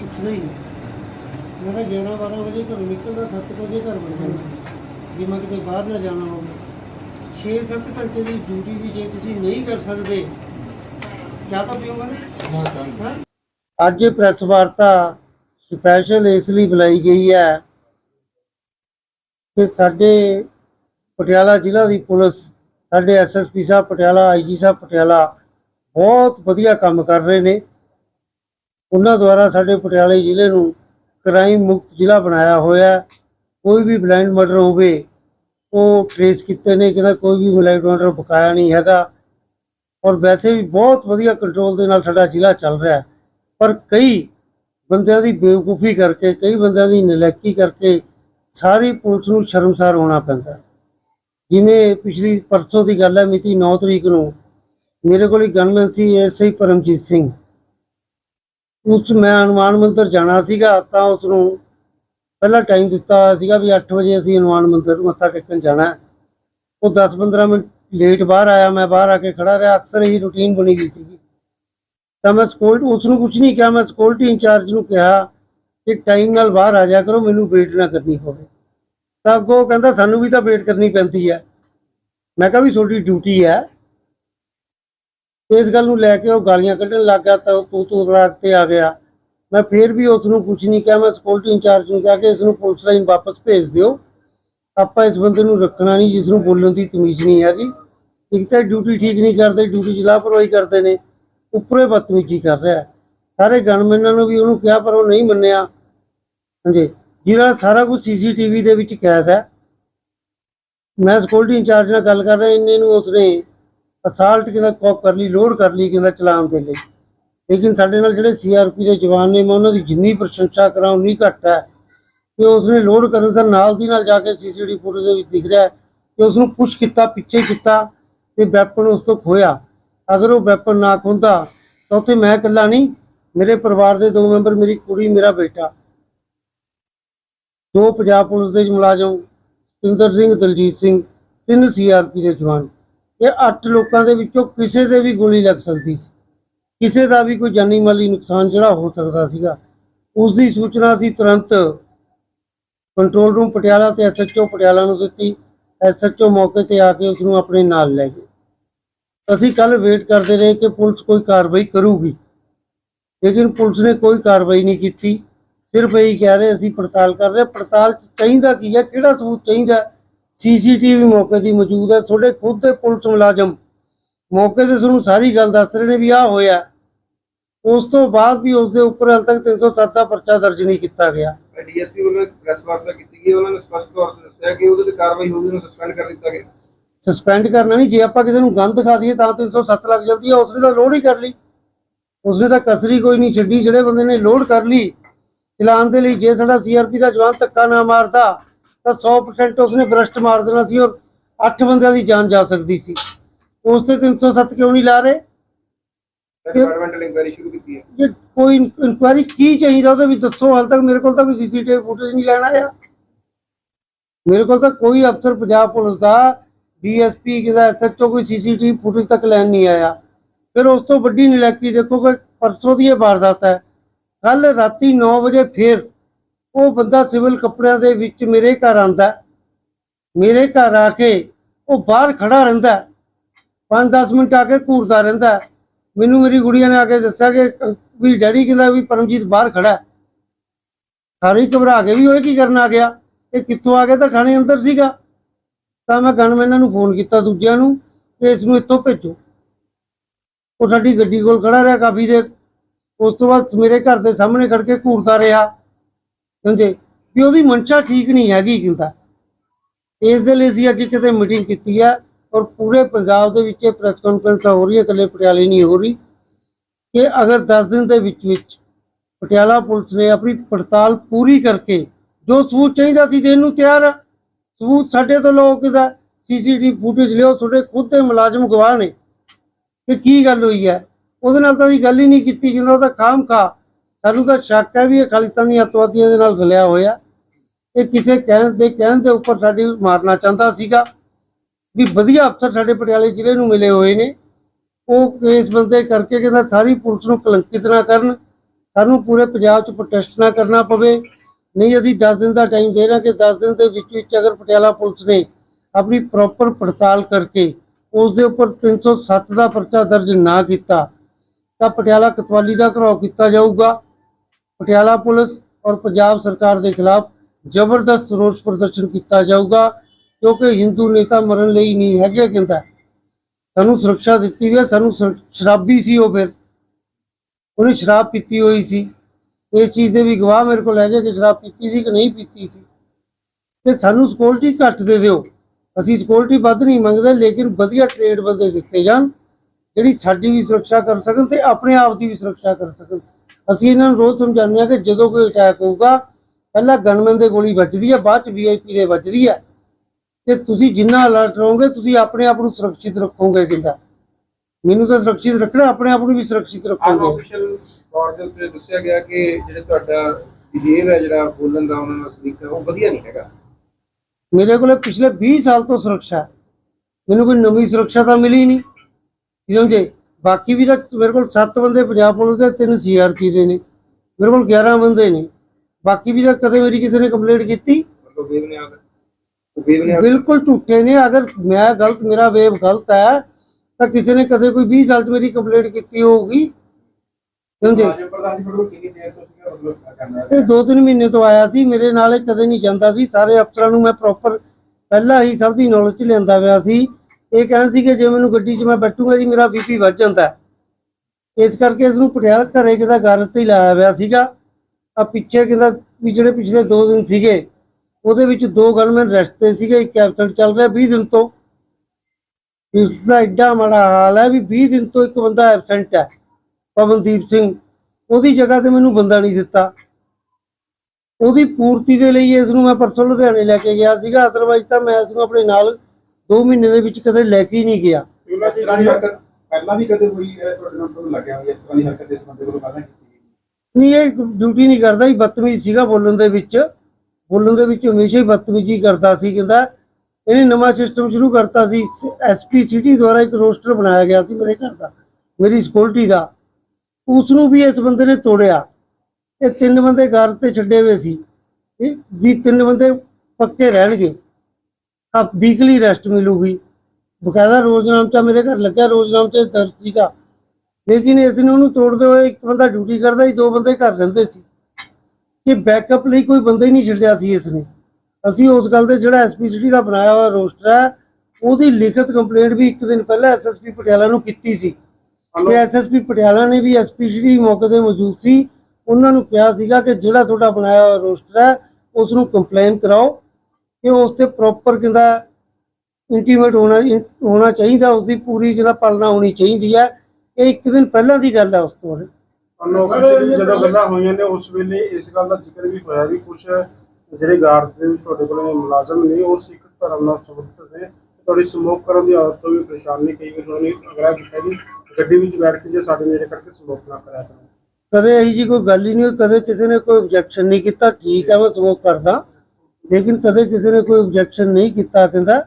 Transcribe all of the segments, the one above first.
ਪੁੱਛਦਾ ਹੀ ਨਹੀਂ। ਮੈਂ ਤਾਂ 11 12 ਵਜੇ ਘਰੋਂ ਨਿਕਲਦਾ 7 ਵਜੇ ਘਰ ਵੜ ਜਾਂਦਾ। ਜੇ ਮੈਂ ਕਿਤੇ ਬਾਹਰ ਨਾ ਜਾਣਾ ਹੋਵੇ। 6-7 ਘੰਟੇ ਦੀ ਡਿਊਟੀ ਵੀ ਜੇ ਤੁਸੀਂ ਨਹੀਂ ਕਰ ਸਕਦੇ ਚਾਹ ਤਾਂ ਪੀਓਗੇ ਨਾ? ਅੱਜ ਪ੍ਰੈਸ ਵਾਰਤਾ ਸਪੈਸ਼ਲ ਇਸ ਲਈ ਬੁਲਾਈ ਗਈ ਹੈ ਕਿ ਸਾਡੇ ਪਟਿਆਲਾ ਜ਼ਿਲ੍ਹਾ ਦੀ ਪੁਲਿਸ ਸਾਡੇ ਐਸਐਸਪੀ ਸਾਹਿਬ ਪਟਿਆਲਾ ਆਈਜੀ ਸਾਹਿਬ ਪਟਿਆਲਾ ਬਹੁਤ ਵਧੀਆ ਕੰਮ ਕਰ ਰਹੇ ਨੇ। ਉਹਨਾਂ ਦੁਆਰਾ ਸਾਡੇ ਪਟਿਆਲੇ ਜ਼ਿਲ੍ਹੇ ਨੂੰ ਕ੍ਰਾਈਮ ਮੁਕਤ ਜ਼ਿਲ੍ਹਾ ਬਣਾਇਆ ਹੋਇਆ ਕੋਈ ਵੀ ਬਲਾਈਂਡ ਮਰਡਰ ਹੋਵੇ, ਉਹ ਟ੍ਰੇਸ ਕੀਤੇ ਨੇ ਕਿਦਾ ਕੋਈ ਵੀ ਬਲਾਈਂਡ ਮਰਡਰ ਬਕਾਇਆ ਨਹੀਂ ਹੈਗਾ। ਔਰ ਵੈਸੇ ਵੀ ਬਹੁਤ ਵਧੀਆ ਕੰਟਰੋਲ ਦੇ ਨਾਲ ਸਾਡਾ ਜ਼ਿਲ੍ਹਾ ਚੱਲ ਰਿਹਾ ਪਰ ਕਈ ਬੰਦਿਆਂ ਦੀ ਬੇਵਕੂਫੀ ਕਰਕੇ, ਕਈ ਬੰਦਿਆਂ ਦੀ ਨਲੈਕੀ ਕਰਕੇ ਸਾਰੀ ਪੁਲਿਸ ਨੂੰ ਸ਼ਰਮਸਾਰ ਹੋਣਾ ਪੈਂਦਾ ਜਿਵੇਂ ਪਿਛਲੀ ਪਰਸੋਂ ਦੀ ਗੱਲ ਹੈ, ਮਿਤੀ 9 ਤਰੀਕ ਨੂੰ ਮੇਰੇ ਕੋਲ ਇੱਕ ਗਨਮੈਨ ਸੀ ਐਸਆਈ ਪਰਮਜੀਤ ਸਿੰਘ। ਉਸ ਮੈਂ ਹਨੂਮਾਨ ਮੰਦਿਰ ਜਾਣਾ ਸੀਗਾ ਤਾਂ ਉਸ ਨੂੰ ਪਹਿਲਾ ਟਾਈਮ ਦਿੱਤਾ ਹੋਇਆ ਸੀਗਾ ਵੀ 8 ਵਜੇ ਅਸੀਂ ਹਨੂਮਾਨ ਮੰਦਿਰ ਮੱਥਾ ਟੇਕਣ ਜਾਣਾ ਉਹ 10-15 ਮਿੰਟ ਲੇਟ ਬਾਹਰ ਆਇਆ, ਮੈਂ ਬਾਹਰ ਆ ਕੇ ਖੜਾ ਰਿਹਾ, ਅਕਸਰ ਹੀ ਰੁਟੀਨ ਬਣੀ ਗਈ ਸੀਗੀ। ਤਾਂ ਮੈਂ ਸਕੂਲ ਉਸ ਨੂੰ ਕੁਝ ਨਹੀਂ ਕਿਹਾ, ਮੈਂ ਸਿਕਿਉਰਿਟੀ ਇੰਚਾਰਜ ਨੂੰ ਕਿਹਾ ਕਿ ਟਾਈਮ ਨਾਲ ਬਾਹਰ ਆ ਜਾ ਕਰੋ, ਮੈਨੂੰ ਵੇਟ ਨਾ ਕਰਨੀ ਪਵੇ। ਤਾਂ ਅੱਗੋਂ ਕਹਿੰਦਾ, ਸਾਨੂੰ ਵੀ ਤਾਂ ਵੇਟ ਕਰਨੀ ਪੈਂਦੀ ਹੈ। ਮੈਂ ਕਿਹਾ ਵੀ ਤੁਹਾਡੀ ਡਿਊਟੀ ਹੈ। ਇਸ ਗੱਲ ਨੂੰ ਲੈ ਕੇ ਉਹ ਗਾਲੀਆਂ ਕੱਢਣ ਲੱਗ ਗਿਆ ਤਾਂ ਤੂੰ ਤੂੰ ਤੜਾਕ ਤੇ ਆ ਗਿਆ। ਮੈਂ ਫੇਰ ਵੀ ਉਸ ਨੂੰ ਕੁਝ ਨਹੀਂ ਕਿਹਾ, ਮੈਂ ਸਿਕਿਉਰਿਟੀ ਇੰਚਾਰਜ ਨੂੰ ਕਿਹਾ ਕਿ ਇਸ ਨੂੰ ਪੁਲਿਸ ਲਾਈਨ ਵਾਪਸ ਭੇਜ ਦਿਓ। ਆਪਾਂ ਇਸ ਬੰਦੇ ਨੂੰ ਰੱਖਣਾ ਨਹੀਂ ਜਿਸ ਨੂੰ ਬੋਲਣ ਦੀ ਤਮੀਜ਼ ਨਹੀਂ ਹੈਗੀ। ਇੱਕ ਤਾਂ ਡਿਊਟੀ ਠੀਕ ਨਹੀਂ ਕਰਦੇ ਡਿਊਟੀ 'ਚ ਲਾਪਰਵਾਹੀ ਕਰਦੇ ਨੇ, ਉੱਪਰੇ ਬਦਤਮੀਜ਼ੀ ਕਰ ਰਿਹਾ। ਸਾਰੇ ਗਨਮੈਨਾਂ ਨੂੰ ਵੀ ਉਹਨੂੰ ਕਿਹਾ, ਪਰ ਉਹ ਨਹੀਂ ਮੰਨਿਆ। ਹਾਂਜੀ ਜਿਹੜਾ ਸਾਰਾ ਕੁਝ ਸੀਸੀਟੀਵੀ ਦੇ ਵਿੱਚ ਕੈਦ ਹੈ। ਮੈਂ ਸਿਕਿਉਰਿਟੀ ਇੰਚਾਰਜ ਨਾਲ ਗੱਲ ਕਰ ਰਿਹਾ, ਇੰਨੇ ਨੂੰ ਉਸਨੇ ਅਸਾਲਟ ਕਹਿੰਦਾ ਕੌਪ ਕਰ ਲਈ ਲੋਡ ਕਰ ਲਈ ਕਹਿੰਦਾ ਚਲਾਨ ਦੇ ਲਈ। ਲੇਕਿਨ ਸਾਡੇ ਨਾਲ ਜਿਹੜੇ ਸੀਆਰਪੀ ਦੇ ਜਵਾਨ ਨੇ, ਮੈਂ ਉਹਨਾਂ ਦੀ ਜਿੰਨੀ ਪ੍ਰਸ਼ੰਸਾ ਕਰਾਂ, ਉਨੀ ਘੱਟ ਹੈ। ਕਿ ਉਸਨੇ ਲੋਡ ਕਰਨ ਦਾ ਨਾਲ ਦੀ ਨਾਲ ਜਾ ਕੇ ਸੀਸੀਟੀਵੀ ਫੁਟੇਜ ਦੇ ਵਿੱਚ ਦਿਖ ਰਿਹਾ ਹੈ ਕਿ ਉਸ ਨੂੰ ਪੁਸ਼ ਕੀਤਾ, ਪਿੱਛੇ ਕੀਤਾ ਤੇ ਵੈਪਨ ਉਸ ਤੋਂ ਖੋਇਆ ਅਗਰ ਉਹ ਵੈਪਨ ਨਾ ਖੁੰਦਾ, ਤਾਂ ਉੱਥੇ ਮੈਂ ਇਕੱਲਾ ਨਹੀਂ, ਮੇਰੇ ਪਰਿਵਾਰ ਦੇ ਦੋ ਮੈਂਬਰ, ਮੇਰੀ ਕੁੜੀ, ਮੇਰਾ ਬੇਟਾ। ਦੋ ਪੰਜਾਬ ਪੁਲਿਸ ਦੇ ਮੁਲਾਜ਼ਮ, ਸਤਿੰਦਰ ਸਿੰਘ, ਦਲਜੀਤ ਸਿੰਘ, ਤਿੰਨ ਸੀਆਰਪੀ ਦੇ ਜਵਾਨ। ਇਹ ਅੱਠ ਲੋਕਾਂ ਦੇ ਵਿੱਚੋਂ ਕਿਸੇ ਦੇ ਵੀ ਗੋਲੀ ਲੱਗ ਸਕਦੀ ਸੀ। ਕਿਸੇ ਦਾ ਵੀ ਕੋਈ ਜਾਨੀ ਮਾਲੀ ਨੁਕਸਾਨ ਜਿਹੜਾ ਹੋ ਸਕਦਾ ਸੀਗਾ। ਉਸ ਦੀ ਸੂਚਨਾ ਅਸੀਂ ਤੁਰੰਤ ਕੰਟਰੋਲ ਰੂਮ ਪਟਿਆਲਾ ਤੇ ਐਸਐਚਓ ਪਟਿਆਲਾ ਨੂੰ ਦਿੱਤੀ। ਐਸਐਚਓ ਮੌਕੇ ਤੇ ਆ ਕੇ ਉਸ ਨੂੰ ਆਪਣੇ ਨਾਲ ਲੈ ਗਏ। ਅਸੀਂ ਕੱਲ ਵੇਟ ਕਰਦੇ ਰਹੇ ਕਿ ਪੁਲਿਸ ਕੋਈ ਕਾਰਵਾਈ ਕਰੂਗੀ। ਲੇਕਿਨ ਪੁਲਿਸ ਨੇ ਕੋਈ ਕਾਰਵਾਈ ਨਹੀਂ ਕੀਤੀ। ਸਿਰਫ ਇਹੀ ਕਹਿ ਰਹੇ ਅਸੀਂ ਪੜਤਾਲ ਕਰ ਰਹੇ ਪੜਤਾਲ ਚਾਹੀਦਾ ਕੀ ਹੈ? ਕਿਹੜਾ ਸਬੂਤ ਚਾਹੀਦਾ? ਸੀਸੀਟੀਵੀ ਮੌਕੇ ਦੀ ਮੌਜੂਦ ਹੈ। ਤੁਹਾਡੇ ਖੁਦ ਦੇ ਪੁਲਿਸ ਮੁਲਾਜ਼ਮ ਮੌਕੇ ਤੇ ਤੁਹਾਨੂੰ ਸਾਰੀ ਗੱਲ ਦੱਸ ਰਹੇ ਨੇ ਵੀ ਆਹ ਹੋਇਆ। ਉਸ ਤੋਂ ਬਾਅਦ ਵੀ ਉਸ ਦੇ ਉੱਪਰ ਹਾਲ ਤੱਕ 307 ਦਾ ਪਰਚਾ ਦਰਜ ਨਹੀਂ ਕੀਤਾ ਗਿਆ। ਡੀਐਸਪੀ ਵੱਲੋਂ ਪ੍ਰੈਸ ਵਾਰਤਾ ਕੀਤੀ ਗਈ ਉਹਨਾਂ ਨੇ ਸਪਸ਼ਟ ਤੌਰ ਤੇ ਦੱਸਿਆ ਕਿ ਉਹਦੇ ਤੇ ਕਾਰਵਾਈ ਹੋਊਗੀ ਉਹਨੂੰ ਸਸਪੈਂਡ ਕਰ ਦਿੱਤਾ ਗਿਆ। ਸਸਪੈਂਡ ਕਰਨਾ ਨਹੀਂ ਜੇ ਆਪਾਂ ਕਿਸੇ ਨੂੰ ਗੰਦ ਦਿਖਾ ਦਈਏ ਤਾਂ 307 ਲੱਗ ਜਾਂਦੀ ਹੈ। ਉਸਨੇ ਤਾਂ ਲੋਡ ਹੀ ਕਰ ਲਈ। ਉਸਨੇ ਤਾਂ ਕਸਰੀ ਕੋਈ ਨਹੀਂ ਛੱਡੀ ਜਿਹੜੇ ਬੰਦੇ ਨੇ ਲੋਡ ਕਰ ਲਈ। ਚਲਾਨ ਦੇ ਲਈ ਜੇ ਸਾਡਾ ਸੀਆਰਪੀ ਦਾ ਜਵਾਨ ਧੱਕਾ ਨਾ ਮਾਰਦਾ ਤਾਂ 100% ਉਸਨੇ ਬਰਸਟ ਮਾਰ ਦੇਣਾ ਸੀ ਔਰ 8 ਬੰਦਿਆਂ ਦੀ ਜਾਨ ਜਾ ਸਕਦੀ ਸੀ। ਉਸ ਤੇ 307 ਕਿਉਂ ਨਹੀਂ ਲਾ ਰਹੇ? ਡਿਪਾਰਟਮੈਂਟਲ ਇਨਕੁਆਇਰੀ ਸ਼ੁਰੂ ਕੀਤੀ ਹੈ। ਜੇ ਕੋਈ ਇਨਕੁਆਇਰੀ ਕੀ ਚਾਹੀਦਾ ਉਹਦੇ ਵਿੱਚ ਦੱਸੋ ਹਾਲ ਤੱਕ ਮੇਰੇ ਕੋਲ ਤਾਂ ਕੋਈ ਸੀਸੀਟੀਵੀ ਫੁਟੇਜ ਨਹੀਂ ਲੈਣਾ ਆ ਮੇਰੇ ਕੋਲ ਤਾਂ ਕੋਈ ਅਫਸਰ ਪੰਜਾਬ ਪੁਲਿਸ ਦਾ ਡੀਐਸਪੀ ਕਿਦਾ ਐਸਐਚਓ ਕੋਈ ਸੀਸੀਟੀਵੀ ਫੁਟੇਜ ਤੱਕ ਲੈਣ ਨਹੀਂ ਆਇਆ। ਫਿਰ ਉਸ ਤੋਂ ਵੱਡੀ ਨਲਾਇਕੀ ਦੇਖੋ ਕਿ ਪਰਸੋਂ ਦੀ ਇਹ ਵਾਰਦਾਤ ਹੈ। ਕੱਲ ਰਾਤੀ 9 ਵਜੇ ਫਿਰ ਉਹ ਬੰਦਾ ਸਿਵਲ ਕੱਪੜਿਆਂ ਦੇ ਵਿੱਚ ਮੇਰੇ ਘਰ ਆਂਦਾ ਮੇਰੇ ਘਰ ਆ ਕੇ ਉਹ ਬਾਹਰ ਖੜਾ ਰਹਿੰਦਾ 5-10 ਮਿੰਟ ਆ ਕੇ ਘੂਰਦਾ ਰਹਿੰਦਾ ਮੈਨੂੰ ਮੇਰੀ ਗੁੜੀਆ ਨੇ ਆ ਕੇ ਦੱਸਿਆ ਕਿ, ਵੀ ਡੈਡੀ ਕਹਿੰਦਾ ਵੀ ਪਰਮਜੀਤ ਬਾਹਰ ਖੜਾ ਸਾਰੇ ਘਬਰਾ ਕੇ ਵੀ ਉਹ ਕੀ ਕਰਨ ਆ ਗਿਆ? ਇਹ ਕਿੱਥੋਂ ਆ ਗਿਆ? ਤਾਂ ਥਾਣੇ ਅੰਦਰ ਸੀਗਾ। ਤਾਂ ਮੈਂ ਗਨਮੈਨਾਂ ਨੂੰ ਫੋਨ ਕੀਤਾ ਦੂਜਿਆਂ ਨੂੰ ਕਿ ਇਸ ਨੂੰ ਇੱਥੋਂ ਭੇਜੋ। ਉਹ ਸਾਡੀ ਗੱਡੀ ਕੋਲ ਖੜਾ ਰਿਹਾ ਕਾਫੀ ਦੇਰ। ਉਸ ਤੋਂ ਬਾਅਦ ਮੇਰੇ ਘਰ ਦੇ ਸਾਹਮਣੇ ਖੜ ਕੇ ਘੂਰਦਾ ਰਿਹਾ। ਕਹਿੰਦੇ ਵੀ ਉਹਦੀ ਮਨਸ਼ਾ ਠੀਕ ਨਹੀਂ ਹੈਗੀ ਕਹਿੰਦਾ ਇਸ ਦੇ ਲਈ ਅਸੀਂ ਅੱਜ ਕਿਤੇ ਮੀਟਿੰਗ ਕੀਤੀ ਹੈ ਔਰ ਪੂਰੇ ਪੰਜਾਬ ਦੇ ਵਿੱਚ ਇਹ ਪ੍ਰੈਸ ਕਾਨਫਰੰਸ ਹੋ ਰਹੀ ਹੈ, ਇਕੱਲੇ ਪਟਿਆਲੇ ਨਹੀਂ ਹੋ ਰਹੀ। ਕਿ ਅਗਰ 10 ਦਿਨ ਦੇ ਵਿੱਚ ਵਿੱਚ ਪਟਿਆਲਾ ਪੁਲਿਸ ਨੇ ਆਪਣੀ ਪੜਤਾਲ ਪੂਰੀ ਕਰਕੇ ਜੋ ਸਬੂਤ ਚਾਹੀਦਾ ਸੀ ਦੇਣ ਨੂੰ ਤਿਆਰ ਆ। ਸਬੂਤ ਸਾਡੇ ਤੋਂ ਲਓ ਦਾ ਸੀਸੀਟੀਵੀ ਫੁਟੇਜ ਲਿਓ, ਤੁਹਾਡੇ ਖੁਦ ਦੇ ਮੁਲਾਜ਼ਮ ਗਵਾਹ ਨੇ। ਕਿ ਕੀ ਗੱਲ ਹੋਈ ਹੈ? ਉਹਦੇ ਨਾਲ ਤਾਂ ਅਸੀਂ ਗੱਲ ਹੀ ਨਹੀਂ ਕੀਤੀ, ਜਿੰਨਾ ਉਹਦਾ ਖਾਮ ਖਾ ਸਾਨੂੰ ਤਾਂ ਸ਼ੱਕ ਹੈ ਵੀ ਇਹ ਖਾਲਿਸਤਾਨੀ ਅੱਤਵਾਦੀਆਂ ਦੇ ਨਾਲ ਰਲਿਆ ਹੋਇਆ। ਇਹ ਕਿਸੇ ਕਹਿਣ ਦੇ ਕਹਿਣ ਦੇ ਉੱਪਰ ਸਾਡੀ ਮਾਰਨਾ ਚਾਹੁੰਦਾ ਸੀਗਾ ਵੀ ਵਧੀਆ ਅਫਸਰ ਸਾਡੇ ਪਟਿਆਲੇ ਜ਼ਿਲ੍ਹੇ ਨੂੰ ਮਿਲੇ ਹੋਏ ਨੇ। ਉਹ ਇਸ ਬੰਦੇ ਕਰਕੇ ਕਹਿੰਦਾ ਸਾਰੀ ਪੁਲਿਸ ਨੂੰ ਕਲੰਕਿਤ ਨਾ ਕਰਨ, ਸਾਨੂੰ ਪੂਰੇ ਪੰਜਾਬ 'ਚ ਪ੍ਰੋਟੈਸਟ ਨਾ ਕਰਨਾ ਪਵੇ। ਨਹੀਂ, ਅਸੀਂ 10 ਦਿਨ ਦਾ ਟਾਈਮ ਦੇ ਰਹੇ ਕਿ 10 ਦਿਨ ਦੇ ਵਿੱਚ ਵਿੱਚ ਅਗਰ ਪਟਿਆਲਾ ਪੁਲਿਸ ਨੇ ਆਪਣੀ ਪ੍ਰੋਪਰ ਪੜਤਾਲ ਕਰਕੇ ਉਸ ਦੇ ਉੱਪਰ 307 ਦਾ ਪਰਚਾ ਦਰਜ ਨਾ ਕੀਤਾ, ਤਾਂ ਪਟਿਆਲਾ ਕਤਵਾਲੀ ਦਾ ਘਰਾਓ ਕੀਤਾ ਜਾਊਗਾ। ਪਟਿਆਲਾ ਪੁਲਿਸ ਔਰ ਪੰਜਾਬ ਸਰਕਾਰ ਦੇ ਖਿਲਾਫ ਜ਼ਬਰਦਸਤ ਰੋਸ ਪ੍ਰਦਰਸ਼ਨ ਕੀਤਾ ਜਾਊਗਾ, ਕਿਉਂਕਿ ਹਿੰਦੂ ਨੇਤਾ ਮਰਨ ਲਈ ਨਹੀਂ ਹੈਗੇ ਕਹਿੰਦਾ। ਸਾਨੂੰ ਸੁਰੱਖਿਆ ਦਿੱਤੀ ਵੀ ਸਾਨੂੰ ਸ਼ਰਾਬੀ ਸੀ ਉਹ ਫਿਰ। ਉਹਨੇ ਸ਼ਰਾਬ ਪੀਤੀ ਹੋਈ ਸੀ। ਇਸ ਚੀਜ਼ ਦੇ ਵੀ ਗਵਾਹ ਮੇਰੇ ਕੋਲ ਹੈਗੇ ਕਿ ਸ਼ਰਾਬ ਪੀਤੀ ਸੀ ਕਿ ਨਹੀਂ ਪੀਤੀ ਸੀ। ਤੇ ਸਾਨੂੰ ਸਿਕਿਉਰਿਟੀ ਘੱਟ ਦੇ ਦਿਓ। ਅਸੀਂ ਸਿਕਿਉਰਿਟੀ ਵੱਧ ਨਹੀਂ ਮੰਗਦੇ, ਲੇਕਿਨ ਵਧੀਆ ਟ੍ਰੇਡ ਬੰਦੇ ਦਿੱਤੇ ਜਾਣ, ਜਿਹੜੀ ਸਾਡੀ ਵੀ ਸੁਰੱਖਿਆ ਕਰ ਸਕਣ ਤੇ ਆਪਣੇ ਆਪ ਦੀ ਵੀ ਸੁਰੱਖਿਆ ਕਰ ਸਕਣ। ਅਸੀਂ ਇਹਨਾਂ ਨੂੰ ਰੋਜ਼ ਸਮਝਾਉਂਦੇ ਹਾਂ ਕਿ ਜਦੋਂ ਕੋਈ ਅਟੈਕ ਹੋਊਗਾ ਪਹਿਲਾਂ ਗਨਮੈਨ ਦੇ ਗੋਲੀ ਵੱਜਦੀ ਹੈ ਬਾਅਦ ਚ ਵੀਆਈਪੀ ਦੇ ਵੱਜਦੀ ਹੈ ਤੇ ਤੁਸੀਂ ਜਿੰਨਾ ਅਲਰਟ ਰਹੋਗੇ ਤੁਸੀਂ ਆਪਣੇ ਆਪ ਨੂੰ ਸੁਰੱਖਿਤ ਰੱਖੋਗੇ ਕਹਿੰਦਾ ਮੈਨੂੰ ਤਾਂ ਸੁਰੱਖਿਤ ਰੱਖਣਾ ਆਪਣੇ ਆਪ ਨੂੰ ਵੀ ਸੁਰੱਖਿਤ ਆਨ ਰੱਖੋਗੇ ਆਫੀਸ਼ੀਅਲ ਤੌਰ ਦੇ ਉੱਤੇ ਦੱਸਿਆ ਗਿਆ ਕਿ ਜਿਹੜੇ ਤੁਹਾਡਾ ਬਿਹੇਵ ਹੈ ਜਿਹੜਾ ਬੋਲਣ ਦਾ ਉਹਨਾਂ ਨਾਲ ਸਲੀਕਾ ਉਹ ਵਧੀਆ ਨਹੀਂ ਹੈਗਾ। ਮੇਰੇ ਕੋਲੇ ਪਿਛਲੇ 20 ਸਾਲ ਤੋਂ ਸੁਰੱਖਿਆ। ਮੈਨੂੰ ਕੋਈ ਨਵੀਂ ਸੁਰੱਖਿਆ ਤਾਂ ਮਿਲੀ ਨਹੀਂ। ਸਮਝੇ? ਬਾਕੀ ਵੀ ਤਾਂ ਮੇਰੇ ਕੋਲ 7 ਬੰਦੇ ਪੰਜਾਬ ਪੁਲਿਸ ਦੇ ਤਿੰਨ ਸੀਆਰਪੀ ਦੇ ਨੇ। ਮੇਰੇ ਕੋਲ 11 ਬੰਦੇ ਨੇ। ਬਾਕੀ ਵੀ ਤਾਂ ਕਦੇ ਮੇਰੀ ਕਿਸੇ ਨੇ ਕੰਪਲੇਂਟ ਕੀਤੀ। ਬਿਲਕੁਲ ਝੂਠੇ ਨੇ। ਅਗਰ ਮੈਂ ਗਲਤ ਮੇਰਾ ਵੇਵ ਗਲਤ ਹੈ ਤਾਂ ਕਿਸੇ ਨੇ ਕਦੇ ਕੋਈ 20 ਸਾਲ 'ਚ ਮੇਰੀ ਕੰਪਲੇਂਟ ਕੀਤੀ ਹੋਊਗੀ। ਸਮਝੇ? ਇਹ ਦੋ ਤਿੰਨ ਮਹੀਨੇ ਤੋਂ ਆਇਆ ਸੀ। ਮੇਰੇ ਨਾਲ ਇਹ ਕਦੇ ਨਹੀਂ ਜਾਂਦਾ ਸੀ। ਸਾਰੇ ਅਫਸਰਾਂ ਨੂੰ ਮੈਂ ਪ੍ਰੋਪਰ ਪਹਿਲਾਂ ਹੀ ਸਭ ਦੀ ਨੌਲੇਜ ਚ ਲਿਆਂਦਾ ਹੋਇਆ ਸੀ। ਇਹ ਕਹਿੰਦੇ ਸੀ ਕਿ ਜੇ ਮੈਨੂੰ ਗੱਡੀ 'ਚ ਮੈਂ ਬੈਠੂਗਾ ਜੀ, ਮੇਰਾ ਬੀਪੀ ਵੱਧ ਜਾਂਦਾ ਇਸ ਕਰਕੇ ਇਸ ਨੂੰ ਪਟਿਆਲਾ ਘਰੇ ਕਿਦਾ ਘਰ ਤੇ ਹੀ ਲਾਇਆ ਹੋਇਆ ਸੀਗਾ। ਆ ਪਿੱਛੇ ਕਹਿੰਦਾ ਵੀ ਜਿਹੜੇ ਪਿਛਲੇ 2 ਦਿਨ ਸੀਗੇ, ਉਹਦੇ ਵਿੱਚ ਦੋ ਗਨਮੈਨ ਰੈਸਟ ਤੇ ਸੀਗੇ, ਇੱਕ ਐਬਸੈਂਟ ਚੱਲ ਰਿਹਾ 20 ਦਿਨ ਤੋਂ। ਇਸ ਦਾ ਐਡਾ ਮਾੜਾ ਹਾਲ ਹੈ ਵੀ 20 ਦਿਨ ਤੋਂ ਇੱਕ ਬੰਦਾ ਐਬਸੈਂਟ ਹੈ, ਪਵਨਦੀਪ ਸਿੰਘ। ਉਹਦੀ ਜਗ੍ਹਾ ਤੇ ਮੈਨੂੰ ਬੰਦਾ ਨਹੀਂ ਦਿੱਤਾ। ਉਹਦੀ ਪੂਰਤੀ ਦੇ ਲਈ ਇਸ ਨੂੰ ਮੈਂ ਪਰਸੋਂ ਲੁਧਿਆਣੇ ਲੈ ਕੇ ਗਿਆ ਸੀਗਾ ਅਦਰਵਾਈਜ਼ ਤਾਂ ਮੈਂ ਇਸ ਨੂੰ ਆਪਣੇ ਨਾਲ 2 ਮਹੀਨੇ ਦੇ ਵਿੱਚ ਕਦੇ ਲੈ ਕੇ ਹੀ ਨਹੀਂ ਗਿਆ। ਇਸ ਤਰ੍ਹਾਂ ਦੀ ਹਰਕਤ ਪਹਿਲਾਂ ਵੀ ਕਦੇ ਹੋਈ ਹੈ ਤੁਹਾਡੇ ਨਾਲ ਤੁਹਾਨੂੰ ਲੱਗਿਆ ਹੋਵੇ ਇਸ ਤਰ੍ਹਾਂ ਦੀ ਹਰਕਤ ਇਸ ਬੰਦੇ ਵੱਲੋਂ ਪਹਿਲਾਂ ਕੀਤੀ ਗਈ? ਨਹੀਂ ਇਹ ਡਿਊਟੀ ਨਹੀਂ ਕਰਦਾ ਹੀ ਬਦਤਮੀਜ਼ ਸੀਗਾ ਬੋਲਣ ਦੇ ਵਿੱਚ। ਬੋਲਣ ਦੇ ਵਿੱਚ ਹਮੇਸ਼ਾ ਹੀ ਬਦਤਮੀਜ਼ੀ ਕਰਦਾ ਸੀ ਕਹਿੰਦਾ ਇਹਨੇ ਨਵਾਂ ਸਿਸਟਮ ਸ਼ੁਰੂ ਕਰਤਾ ਸੀ। ਐਸਪੀ ਸਿਟੀ ਦੁਆਰਾ ਇੱਕ ਰੋਸਟਰ ਬਣਾਇਆ ਗਿਆ ਸੀ ਮੇਰੇ ਘਰ ਦਾ ਮੇਰੀ ਸਿਕਿਉਰਿਟੀ ਦਾ। ਉਸ ਨੂੰ ਵੀ ਇਸ ਬੰਦੇ ਨੇ ਤੋੜਿਆ। ਇਹ ਤਿੰਨ ਬੰਦੇ ਘਰ ਤੇ ਛੱਡੇ ਹੋਏ ਸੀ। ਇਹ ਵੀ ਤਿੰਨ ਬੰਦੇ ਪੱਕੇ ਰਹਿਣਗੇ। ਆ ਵੀਕਲੀ ਰੈਸਟ ਮਿਲੂਗੀ। ਬਕਾਇਦਾ ਰੋਜ਼ਨਾਮਚਾ ਮੇਰੇ ਘਰ ਲੱਗਿਆ ਰੋਜ਼ਨਾਮਚਾ ਦਰਜ ਸੀਗਾ। ਲੇਕਿਨ ਇਸ ਨੇ ਉਹਨੂੰ ਤੋੜਦੇ ਹੋਏ ਇੱਕ ਬੰਦਾ ਡਿਊਟੀ ਕਰਦਾ ਸੀ ਦੋ ਬੰਦੇ ਘਰ ਰਹਿੰਦੇ ਸੀ। ਕਿ ਬੈਕਅਪ ਲਈ ਕੋਈ ਬੰਦਾ ਹੀ ਨਹੀਂ ਛੱਡਿਆ ਸੀ ਇਸ ਨੇ। ਅਸੀਂ ਉਸ ਗੱਲ ਦੇ ਜਿਹੜਾ ਐਸਪੀ ਸਿਟੀ ਦਾ ਬਣਾਇਆ ਹੋਇਆ ਰੋਸਟਰ ਹੈ ਉਹਦੀ ਲਿਖਤ ਕੰਪਲੇਂਟ ਵੀ ਇੱਕ ਦਿਨ ਪਹਿਲਾਂ ਐਸਐਸਪੀ ਪਟਿਆਲਾ ਨੂੰ ਕੀਤੀ ਸੀ। ਤੇ ਐਸਐਸਪੀ ਪਟਿਆਲਾ ਨੇ ਵੀ ਐਸਪੀ ਸਿਟੀ ਮੌਕੇ ਤੇ ਮੌਜੂਦ ਸੀ। ਉਹਨਾਂ ਨੂੰ ਕਿਹਾ ਸੀਗਾ ਕਿ ਜਿਹੜਾ ਤੁਹਾਡਾ ਬਣਾਇਆ ਹੋਇਆ ਰੋਸਟਰ ਹੈ ਉਸ ਨੂੰ ਕੰਪਲੇਨ ਕਰਾਓ। ਕਿ ਉਸ ਤੇ ਪ੍ਰੋਪਰ ਕਹਿੰਦਾ ਇੰਟੀਮੇਟ ਹੋਣਾ ਹੋਣਾ ਚਾਹੀਦਾ ਉਸ ਦੀ ਪੂਰੀ ਕਹਿੰਦਾ ਪਾਲਣਾ ਹੋਣੀ ਚਾਹੀਦੀ ਹੈ। ਇਹ ਇੱਕ ਦਿਨ ਪਹਿਲਾਂ ਦੀ ਗੱਲ ਹੈ ਉਸ ਤੋਂ ਜਦੋਂ ਗੱਲਾਂ ਹੋਈਆਂ ਨੇ ਉਸ ਵੇਲੇ ਇਸ ਗੱਲ ਦਾ ਜ਼ਿਕਰ ਵੀ ਹੋਇਆ ਵੀ ਕੁਝ ਜਿਹੜੇ ਗਾਰਡ ਦੇ ਵਿੱਚ ਤੁਹਾਡੇ ਕੋਲ ਮੁਲਾਜ਼ਮ ਨੇ ਉਹ ਸਿੱਖ ਧਰਮ ਨਾਲ ਸੰਬੰਧਿਤ ਨੇ। ਤੁਹਾਡੀ ਸਮੋਕ ਕਰਨ ਦੀ ਆਦਤ ਤੋਂ ਵੀ ਪਰੇਸ਼ਾਨ ਨੇ ਕਈ ਵਾਰ ਉਹਨਾਂ ਨੇ ਅਗਰਾ ਕੀਤਾ ਵੀ ਗੱਡੀ ਵਿੱਚ ਬੈਠ ਕੇ ਜੇ ਸਾਡੇ ਨੇੜੇ ਕਰਕੇ ਸਮੋਕ ਨਾ ਕਰਿਆ ਕਰੋ। ਕਦੇ ਇਹੀ ਜੀ ਕੋਈ ਗੱਲ ਹੀ ਨਹੀਂ ਕਦੇ ਕਿਸੇ ਨੇ ਕੋਈ ਆਬਜੈਕਸ਼ਨ ਨਹੀਂ ਕੀਤਾ ਠੀਕ ਹੈ ਮੈਂ ਸਮੋਕ ਕਰਦਾ। ਲੇਕਿਨ ਕਦੇ ਕਿਸੇ ਨੇ ਕੋਈ ਆਬਜੈਕਸ਼ਨ ਨਹੀਂ ਕੀਤਾ ਕਹਿੰਦਾ।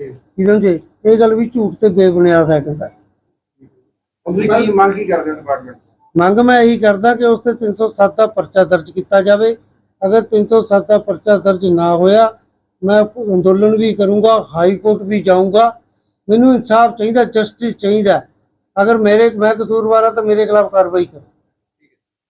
ਜੀ। ਕੀ ਸਮਝੇ? ਇਹ ਗੱਲ ਵੀ ਝੂਠ ਤੇ ਬੇਬੁਨਿਆਦ ਹੈ ਕਹਿੰਦਾ। ਤੁਸੀਂ ਕੀ ਮੰਗ ਕੀ ਕਰਦੇ ਡਿਪਾਰਟਮੈਂਟ ਮੰਗ ਮੈਂ ਇਹੀ ਕਰਦਾ ਕਿ ਉਸ ਤੇ 307 ਦਾ ਪਰਚਾ ਦਰਜ ਕੀਤਾ ਜਾਵੇ। ਅਗਰ 307 ਦਾ ਪਰਚਾ ਦਰਜ ਨਾ ਹੋਇਆ ਮੈਂ ਅੰਦੋਲਨ ਵੀ ਕਰੂੰਗਾ ਹਾਈ ਕੋਰਟ ਵੀ ਜਾਊਂਗਾ। ਮੈਨੂੰ ਇਨਸਾਫ ਚਾਹੀਦਾ ਜਸਟਿਸ ਚਾਹੀਦਾ। ਅਗਰ ਮੇਰੇ ਮੈਂ ਕਸੂਰਵਾਰ ਹਾਂ ਤਾਂ ਮੇਰੇ ਖਿਲਾਫ ਕਾਰਵਾਈ ਕਰੋ।